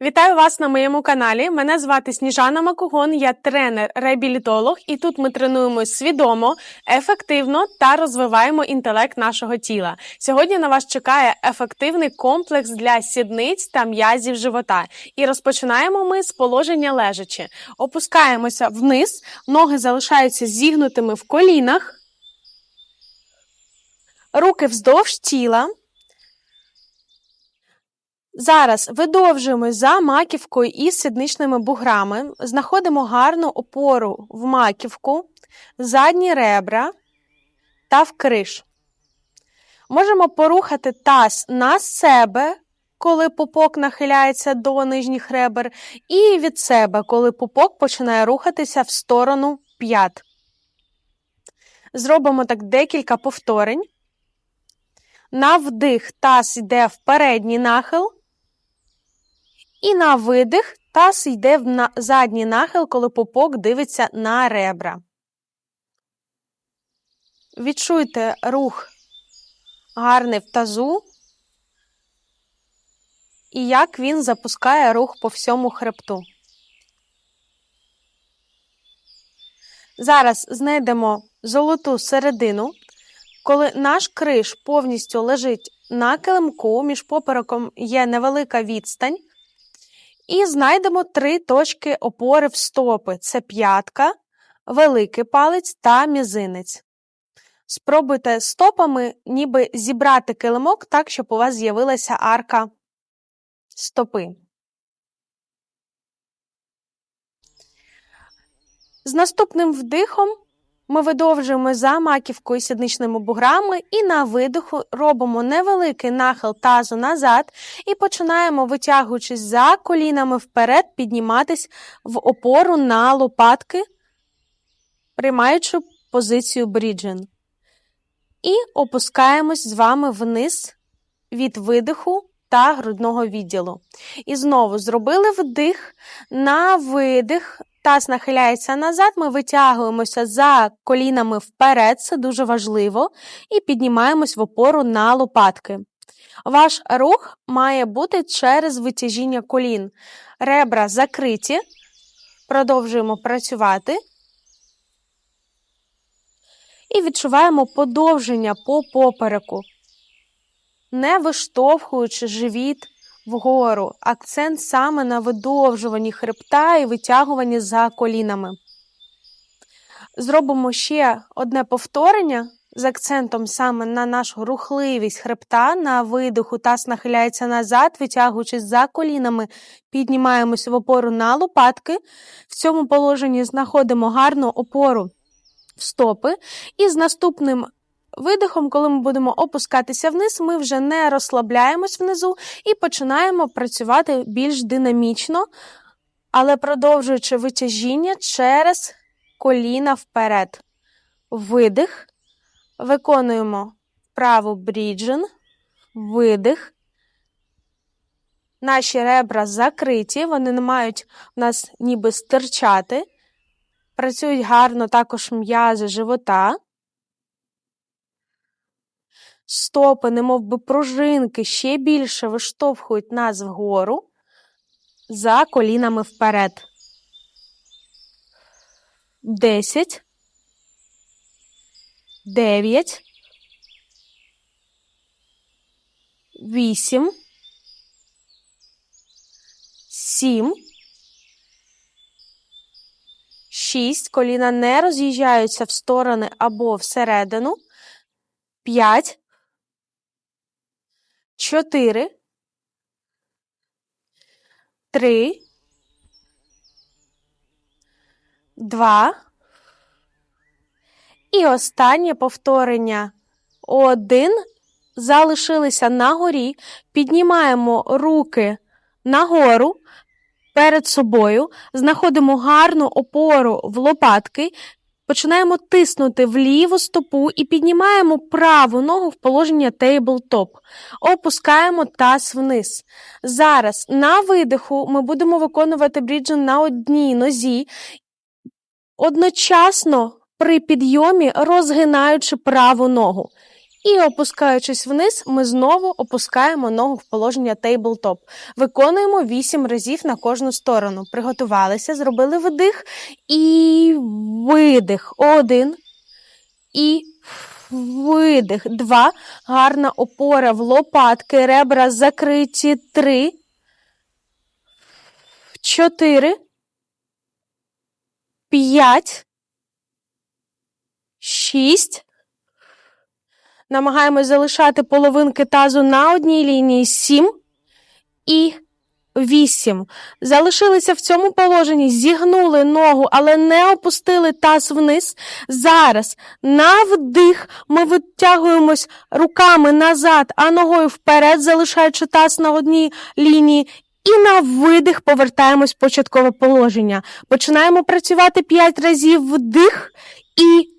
Вітаю вас на моєму каналі. Мене звати Сніжана Макугон, я тренер-реабілітолог, і тут ми тренуємось свідомо, ефективно та розвиваємо інтелект нашого тіла. Сьогодні на вас чекає ефективний комплекс для сідниць та м'язів живота. І розпочинаємо ми з положення лежачи. Опускаємося вниз, ноги залишаються зігнутими в колінах, руки вздовж тіла. Зараз видовжуємо за маківкою і сідничними буграми, знаходимо гарну опору в маківку, задні ребра та в криш. Можемо порухати таз на себе, коли пупок нахиляється до нижніх ребер, і від себе, коли пупок починає рухатися в сторону п'ят. Зробимо так декілька повторень. На вдих таз йде в передній нахил. І на видих таз йде в задній нахил, коли пупок дивиться на ребра. Відчуйте рух гарний в тазу. І як він запускає рух по всьому хребту. Зараз знайдемо золоту середину, коли наш криш повністю лежить на килимку, між попереком є невелика відстань. І знайдемо три точки опори в стопи: це п'ятка, великий палець та мізинець. Спробуйте стопами ніби зібрати килимок так, щоб у вас з'явилася арка стопи. З наступним вдихом ми видовжуємо за маківкою сідничними буграми і на видиху робимо невеликий нахил тазу назад і починаємо, витягуючись за колінами вперед, підніматись в опору на лопатки, приймаючи позицію бріджен. І опускаємось з вами вниз від видиху та грудного відділу. І знову зробили вдих на видих. Таз нахиляється назад, ми витягуємося за колінами вперед, це дуже важливо, і піднімаємось в опору на лопатки. Ваш рух має бути через витяжіння колін. Ребра закриті, продовжуємо працювати. І відчуваємо подовження по попереку, не виштовхуючи живіт вгору. Акцент саме на видовжуванні хребта і витягуванні за колінами. Зробимо ще одне повторення з акцентом саме на нашу рухливість хребта, на видиху таз нахиляється назад, витягуючись за колінами, піднімаємося в опору на лопатки. В цьому положенні знаходимо гарну опору в стопи. І з наступним видихом, коли ми будемо опускатися вниз, ми вже не розслабляємось внизу і починаємо працювати більш динамічно, але продовжуючи витяжіння через коліна вперед. Видих. Виконуємо праву бріджен, видих. Наші ребра закриті, вони не мають у нас ніби стирчати. Працюють гарно також м'язи живота. Стопи, немов би пружинки, ще більше виштовхують нас вгору за колінами вперед. Десять. Дев'ять. Вісім. Сім. Шість. Коліна не роз'їжджаються в сторони або всередину. П'ять. Чотири. Три. Два. І останнє повторення. Один. Залишилися на горі. Піднімаємо руки нагору перед собою, знаходимо гарну опору в лопатки, починаємо тиснути в ліву стопу і піднімаємо праву ногу в положення тейбл-топ. Опускаємо таз вниз. Зараз на видиху ми будемо виконувати бріджин на одній нозі, одночасно при підйомі розгинаючи праву ногу. І опускаючись вниз, ми знову опускаємо ногу в положення тейблтоп. Виконуємо 8 разів на кожну сторону. Приготувалися, зробили вдих і видих. Один. І видих. Два. Гарна опора в лопатки, ребра закриті. Три. Чотири. П'ять. Шість. Намагаємось залишати половинки тазу на одній лінії. Сім. І вісім. Залишилися в цьому положенні, зігнули ногу, але не опустили таз вниз. Зараз на вдих ми витягуємось руками назад, а ногою вперед, залишаючи таз на одній лінії. І на видих повертаємось в початкове положення. Починаємо працювати 5 разів вдих і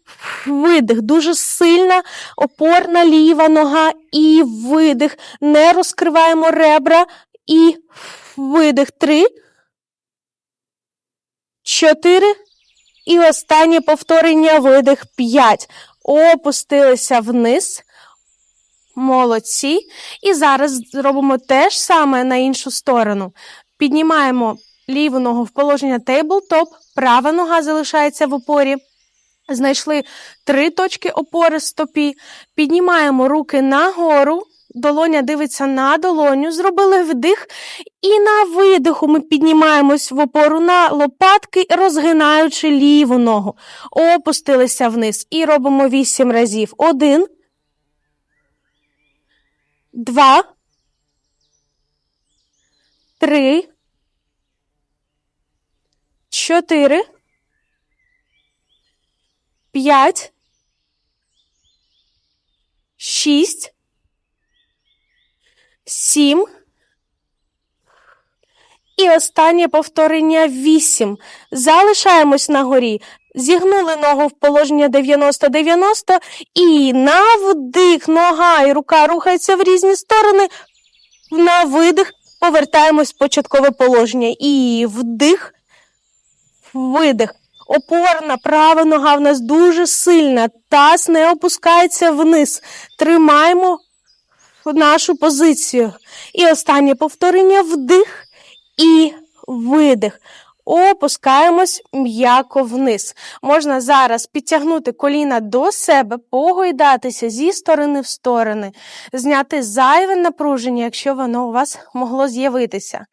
видих. Дуже сильна опорна ліва нога і видих. Не розкриваємо ребра і видих. Три. Чотири. І останнє повторення видих. П'ять. Опустилися вниз. Молодці. І зараз зробимо те ж саме на іншу сторону. Піднімаємо ліву ногу в положення тейблтоп, права нога залишається в опорі. Знайшли три точки опори стопі. Піднімаємо руки нагору, долоня дивиться на долоню, зробили вдих. І на видиху ми піднімаємось в опору на лопатки, розгинаючи ліву ногу. Опустилися вниз і робимо вісім разів. Один. Два. Три. Чотири. П'ять. Шість. Сім. І останнє повторення вісім. Залишаємось на горі. Зігнули ногу в положення 90-90 і на вдих нога і рука рухаються в різні сторони. На видих повертаємось в початкове положення. І вдих, видих. Опорна права нога в нас дуже сильна. Таз не опускається вниз. Тримаємо нашу позицію. І останнє повторення вдих і видих. Опускаємось м'яко вниз. Можна зараз підтягнути коліна до себе, погойдатися зі сторони в сторони, зняти зайве напруження, якщо воно у вас могло з'явитися.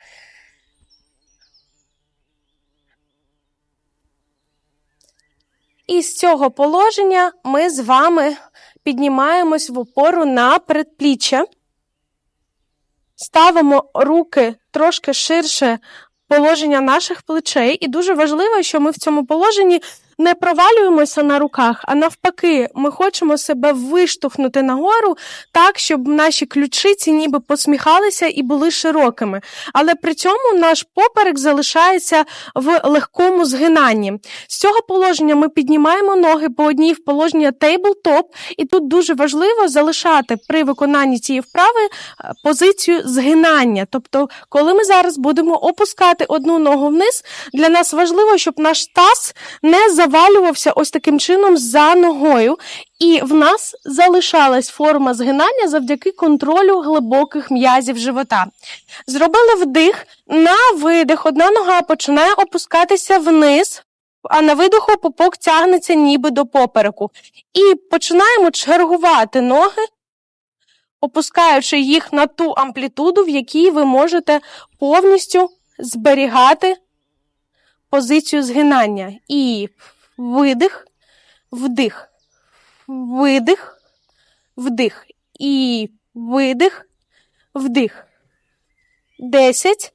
І з цього положення ми з вами піднімаємось в опору на предпліччя. Ставимо руки трошки ширше положення наших плечей, і дуже важливо, що ми в цьому положенні не провалюємося на руках, а навпаки, ми хочемо себе виштовхнути нагору так, щоб наші ключиці ніби посміхалися і були широкими. Але при цьому наш поперек залишається в легкому згинанні. З цього положення ми піднімаємо ноги по одній в положення тейбл-топ, і тут дуже важливо залишати при виконанні цієї вправи е, позицію згинання. Тобто, коли ми зараз будемо опускати одну ногу вниз, для нас важливо, щоб наш таз не завалювався ось таким чином за ногою, і в нас залишалась форма згинання завдяки контролю глибоких м'язів живота. Зробили вдих, на видих, одна нога починає опускатися вниз. А на видиху попок тягнеться ніби до попереку. І починаємо чергувати ноги, опускаючи їх на ту амплітуду, в якій ви можете повністю зберігати позицію згинання. І видих, вдих, видих, вдих. І видих, вдих. Десять,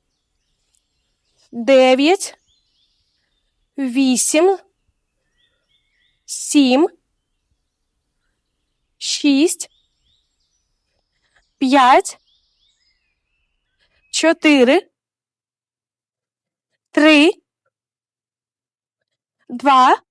дев'ять, вісім, сім, шість, п'ять, чотири, три, два,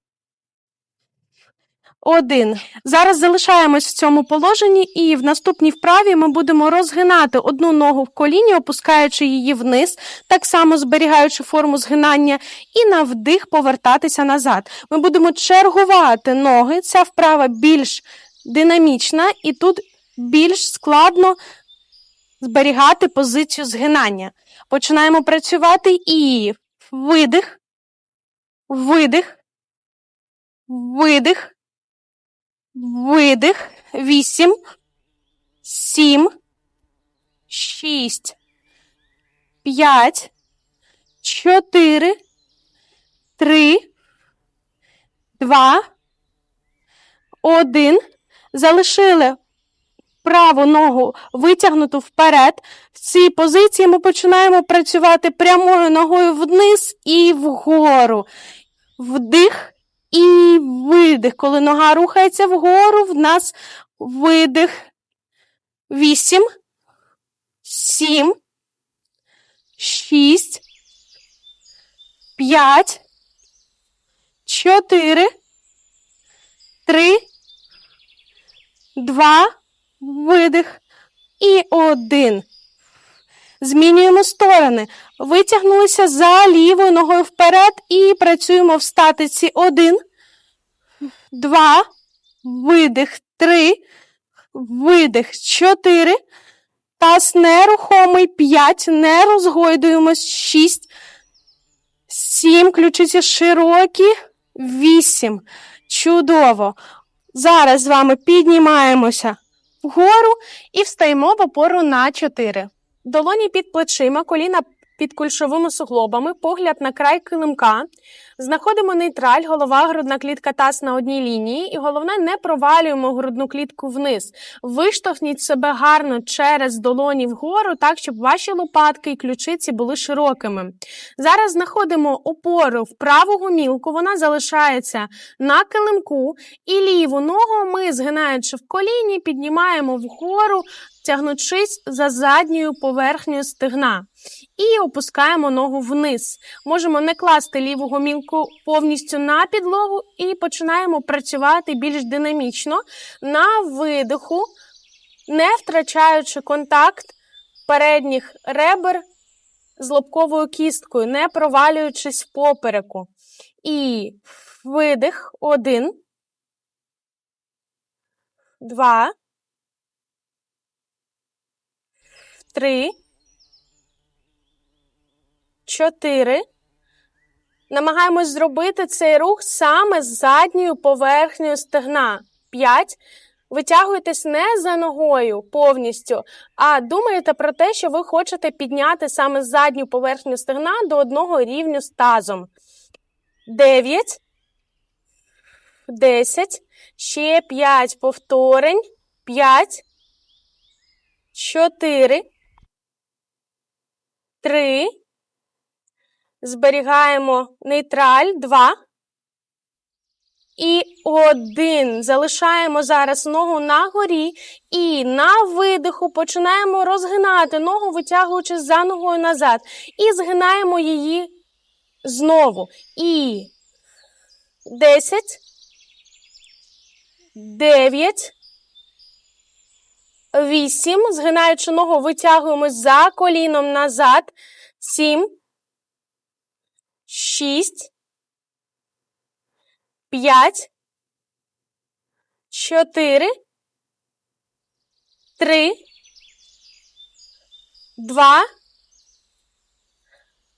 один. Зараз залишаємось в цьому положенні, і в наступній вправі ми будемо розгинати одну ногу в коліні, опускаючи її вниз, так само зберігаючи форму згинання, і на вдих повертатися назад. Ми будемо чергувати ноги. Ця вправа більш динамічна, і тут більш складно зберігати позицію згинання. Починаємо працювати і видих, видих, видих, видих. Вісім, сім, шість, п'ять, чотири, три, два, один. Залишили праву ногу витягнуту вперед. В цій позиції ми починаємо працювати прямою ногою вниз і вгору. Вдих і видих. Коли нога рухається вгору, в нас видих. Вісім, сім, шість, п'ять, чотири, три, два, видих. І один. Змінюємо сторони. Витягнулися за лівою ногою вперед і працюємо в статиці. Один, два, видих, три, видих, чотири. Таз нерухомий, п'ять, не розгойдуємось, шість, сім, ключиці широкі, вісім. Чудово. Зараз з вами піднімаємося вгору і встаємо в опору на 4. Долоні під плечима, коліна під кульшовими суглобами, погляд на край килимка. Знаходимо нейтраль, голова, грудна клітка таз на одній лінії, і головне, не провалюємо грудну клітку вниз. Виштовхніть себе гарно через долоні вгору, так, щоб ваші лопатки і ключиці були широкими. Зараз знаходимо опору в праву гомілку, вона залишається на килимку, і ліву ногу ми, згинаючи в коліні, піднімаємо вгору, тягнучись за задньою поверхнею стегна. І опускаємо ногу вниз. Можемо не класти ліву гомілку повністю на підлогу і починаємо працювати більш динамічно на видиху, не втрачаючи контакт передніх ребер з лобковою кісткою, не провалюючись в попереку. І видих. Один. Два. Три. Чотири. Намагаємось зробити цей рух саме з задньою поверхнею стегна. П'ять. Витягуйтесь не за ногою повністю, а думаєте про те, що ви хочете підняти саме задню поверхню стегна до одного рівню з тазом. Дев'ять. Десять. Ще п'ять повторень. П'ять. Чотири. Три. Зберігаємо нейтраль. Два. І один. Залишаємо зараз ногу на горі. І на видиху починаємо розгинати ногу, витягуючи за ногою назад. І згинаємо її знову. І 10, 9, 8. Згинаючи ногу, витягуємо за коліном назад. 7, 6, 5, 4, 3, 2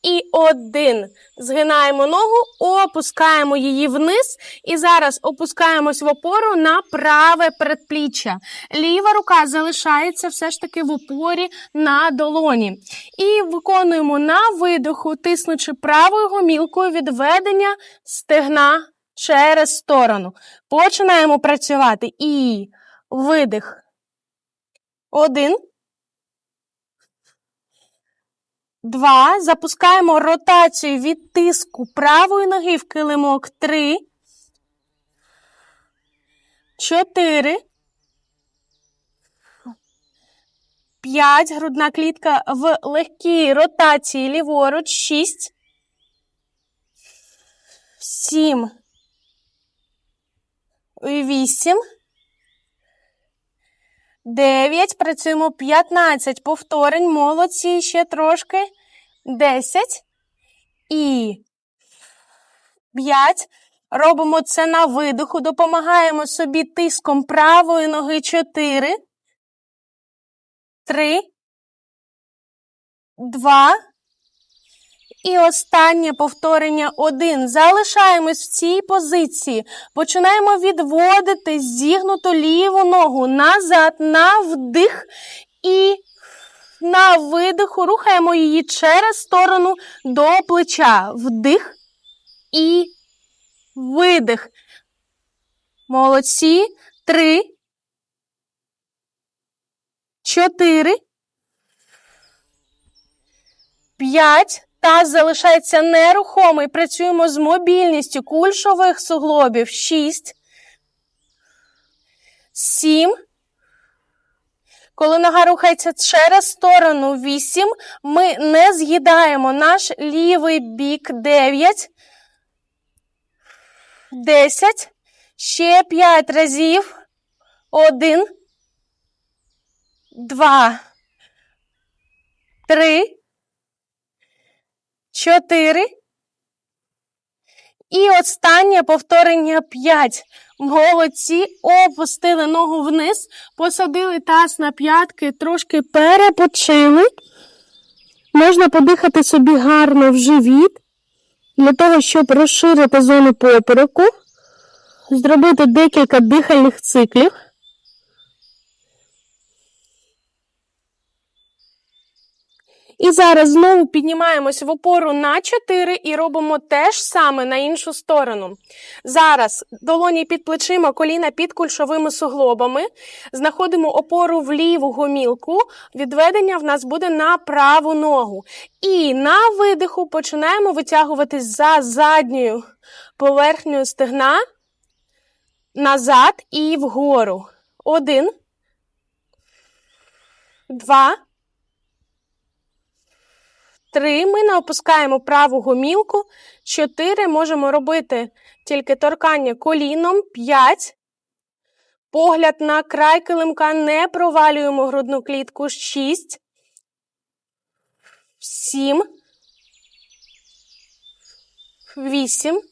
і 1. Згинаємо ногу, опускаємо її вниз. І зараз опускаємось в опору на праве передпліччя. Ліва рука залишається все ж таки в опорі на долоні. І виконуємо на видиху, тиснучи правою гомілкою відведення стегна через сторону. Починаємо працювати. І видих. Один. Два. Запускаємо ротацію від тиску правої ноги в килимок. Три. Чотири. П'ять. Грудна клітка в легкій ротації ліворуч. Шість. Сім. Вісім. Дев'ять. Працюємо 15 повторень. Молодці. Ще трошки. Десять. І 5. Робимо це на видиху, допомагаємо собі тиском правої ноги 4, 3, 2. І останнє повторення 1. Залишаємось в цій позиції. Починаємо відводити зігнуту ліву ногу назад на вдих і на видиху рухаємо її через сторону до плеча. Вдих і видих. Молодці. Три. Чотири. П'ять. Таз залишається нерухомий. Працюємо з мобільністю кульшових суглобів. Шість. Сім. Коли нога рухається через сторону 8, ми не з'їдаємо наш лівий бік 9, 10, ще 5 разів. 1, 2, 3, 4. І останнє повторення 5. Молодці, опустили ногу вниз, посадили таз на п'ятки, трошки перепочили. Можна подихати собі гарно в живіт, для того, щоб розширити зону попереку, зробити декілька дихальних циклів. І зараз знову піднімаємось в опору на 4 і робимо те ж саме на іншу сторону. Зараз долоні під плечима, коліна під кульшовими суглобами. Знаходимо опору в ліву гомілку. Відведення в нас буде на праву ногу. І на видиху починаємо витягуватись за задньою поверхнею стегна назад і вгору. Один. Два. Три. Ми не опускаємо праву гомілку. Чотири. Можемо робити тільки торкання коліном. П'ять. Погляд на край килимка. Не провалюємо грудну клітку. Шість. Сім. Вісім.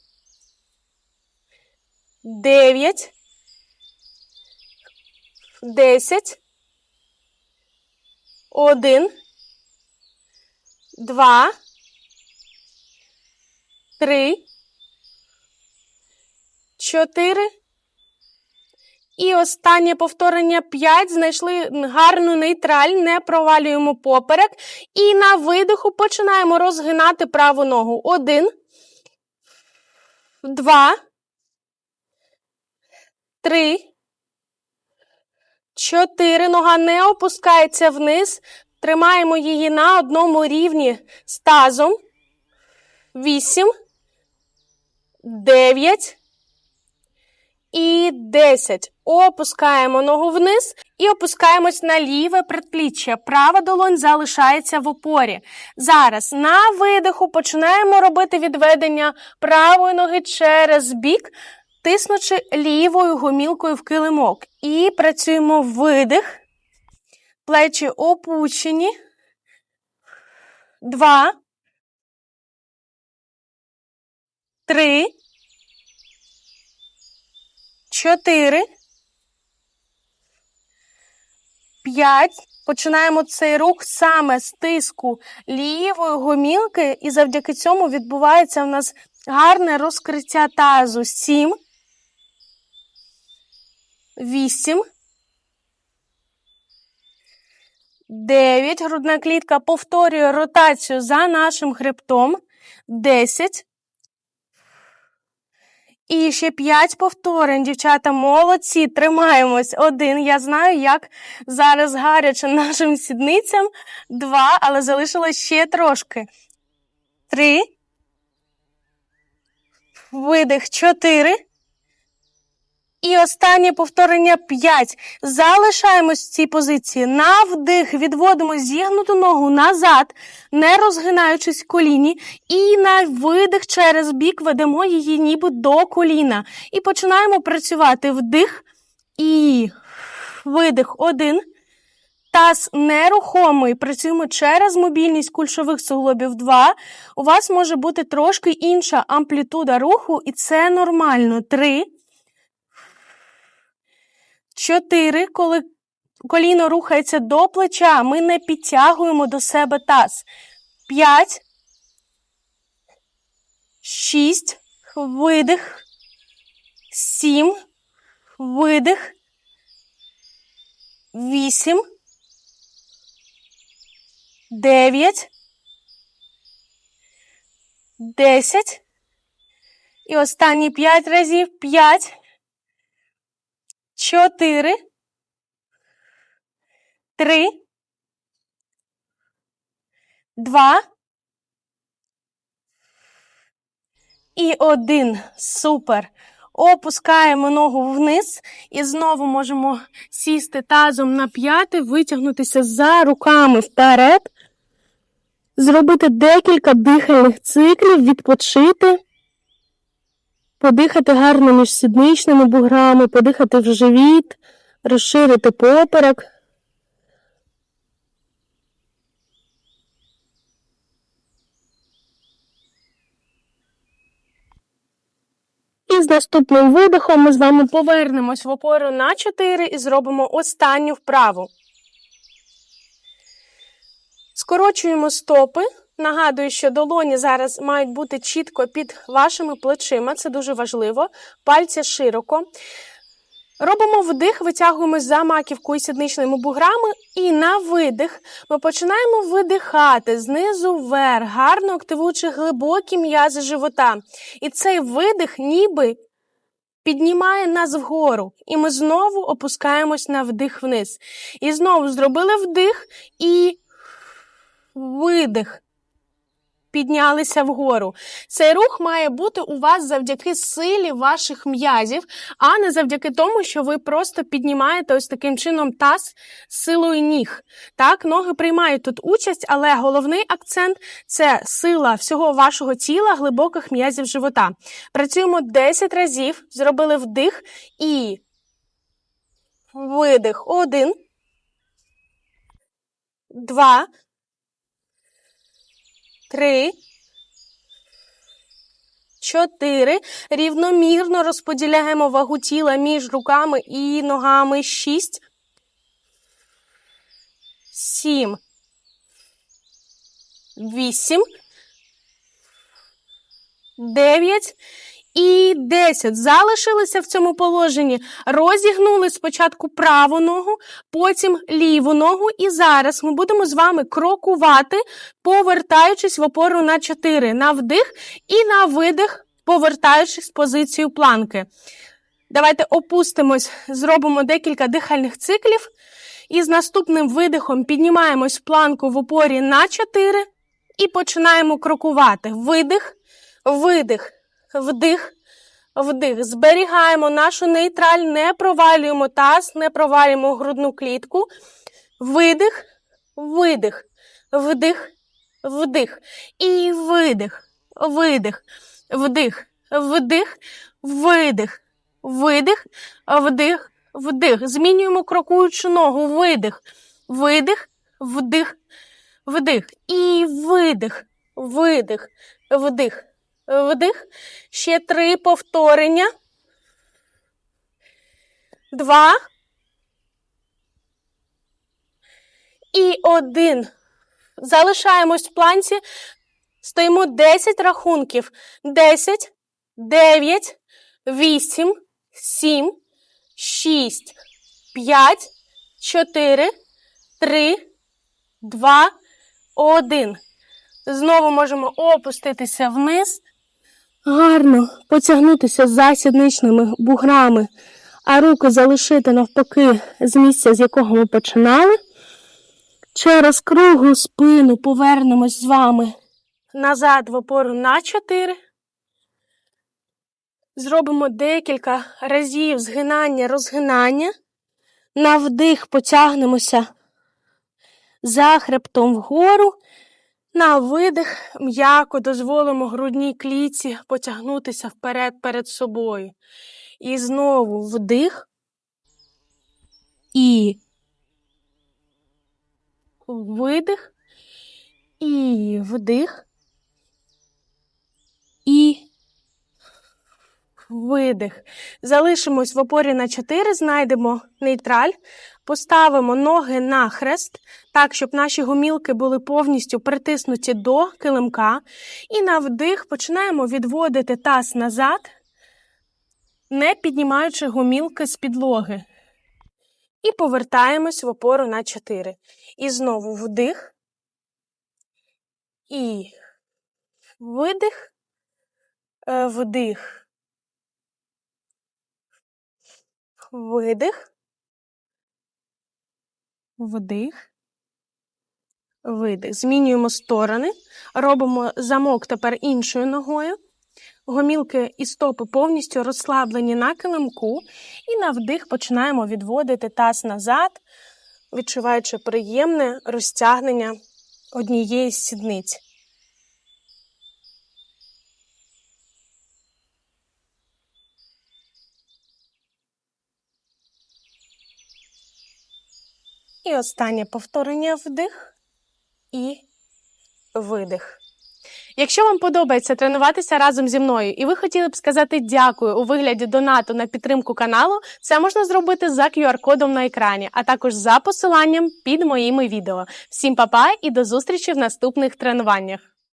Дев'ять. Десять. Один два, три, чотири. І останнє повторення 5. Знайшли гарну нейтраль, не провалюємо поперек. І на видиху починаємо розгинати праву ногу. Один, два, три, чотири. Нога не опускається вниз. Тримаємо її на одному рівні з тазом. 8, 9 і 10. Опускаємо ногу вниз і опускаємось на ліве предпліччя. Права долонь залишається в опорі. Зараз на видиху починаємо робити відведення правої ноги через бік, тиснучи лівою гомілкою в килимок. І працюємо видих. Плечі опущені. Два. Три. Чотири. П'ять. Починаємо цей рух саме з тиску лівої гомілки, і завдяки цьому відбувається в нас гарне розкриття тазу. Сім. Вісім. 9. Грудна клітка повторює ротацію за нашим хребтом. 10. І ще 5 повторень, дівчата, молодці, тримаємось. Один. Я знаю, як зараз гаряче нашим сідницям. Два, але залишилось ще трошки. Три. Видих. Чотири. І останнє повторення 5. Залишаємось в цій позиції. На вдих відводимо зігнуту ногу назад, не розгинаючись коліні. І на видих через бік ведемо її ніби до коліна. І починаємо працювати вдих і видих. Один. Таз нерухомий, працюємо через мобільність кульшових суглобів 2. У вас може бути трошки інша амплітуда руху, і це нормально. 3. 4. Коли коліно рухається до плеча, ми не підтягуємо до себе таз. 5. 6. Видих. 7. Видих. 8. 9. 10. І останні 5 разів. 5. 4. 3. 2. І один. Супер. Опускаємо ногу вниз і знову можемо сісти тазом на п'яти, витягнутися за руками вперед, зробити декілька дихальних циклів, відпочити, подихати гарно між сідничними буграми, подихати в живіт, розширити поперек. І з наступним видихом ми з вами повернемось в опору на 4 і зробимо останню вправу. Скорочуємо стопи. Нагадую, що долоні зараз мають бути чітко під вашими плечима, це дуже важливо. Пальці широко. Робимо вдих, витягуємось за маківкою сідничними буграми, і на видих ми починаємо видихати знизу вверх, гарно активуючи глибокі м'язи живота. І цей видих ніби піднімає нас вгору. І ми знову опускаємось на вдих вниз. І знову зробили вдих і видих. Піднялися вгору. Цей рух має бути у вас завдяки силі ваших м'язів, а не завдяки тому, що ви просто піднімаєте ось таким чином таз силою ніг. Так, ноги приймають тут участь, але головний акцент це сила всього вашого тіла, глибоких м'язів живота. Працюємо 10 разів, зробили вдих і видих. Один. Два. Три. Чотири. Рівномірно розподіляємо вагу тіла між руками і ногами. Шість. Сім. Вісім. Дев'ять. І 10. Залишилися в цьому положенні. Розігнули спочатку праву ногу, потім ліву ногу. І зараз ми будемо з вами крокувати, повертаючись в опору на 4. На вдих і на видих, повертаючись в позицію планки. Давайте опустимось, зробимо декілька дихальних циклів. І з наступним видихом піднімаємось в планку в опорі на 4 і починаємо крокувати. Видих, видих вдих, вдих. Зберігаємо нашу нейтраль, не провалюємо таз, не провалюємо грудну клітку. Видих, видих, вдих, вдих. І видих, видих, вдих, вдих, видих, видих, вдих, вдих. Змінюємо крокуючу ногу. Видих, видих, вдих, вдих. І видих, видих, вдих вдих. Ще три повторення. Два. І один. Залишаємось в планці. Стоїмо 10 рахунків. 10, 9, 8, 7, 6, 5, 4, 3, 2, 1. Знову можемо опуститися вниз. Гарно потягнутися за сідничними буграми, а руки залишити навпаки з місця, з якого ми починали. Через круглу спину повернемось з вами назад в опору на 4. Зробимо декілька разів згинання, розгинання. На вдих потягнемося за хребтом вгору. На видих м'яко дозволимо грудній клітці потягнутися вперед перед собою. І знову вдих і видих. І вдих. І видих. Залишимось в опорі на 4, знайдемо нейтраль, поставимо ноги на хрест, так, щоб наші гомілки були повністю притиснуті до килимка. І на вдих починаємо відводити таз назад, не піднімаючи гомілки з підлоги. І повертаємось в опору на 4. І знову вдих. І видих, е, вдих, видих, вдих, видих. Змінюємо сторони, робимо замок тепер іншою ногою. Гомілки і стопи повністю розслаблені на килимку. І на вдих починаємо відводити таз назад, відчуваючи приємне розтягнення однієї сідниць. І останнє повторення вдих і видих. Якщо вам подобається тренуватися разом зі мною, і ви хотіли б сказати дякую у вигляді донату на підтримку каналу, це можна зробити за QR-кодом на екрані, а також за посиланням під моїми відео. Всім па-па і до зустрічі в наступних тренуваннях!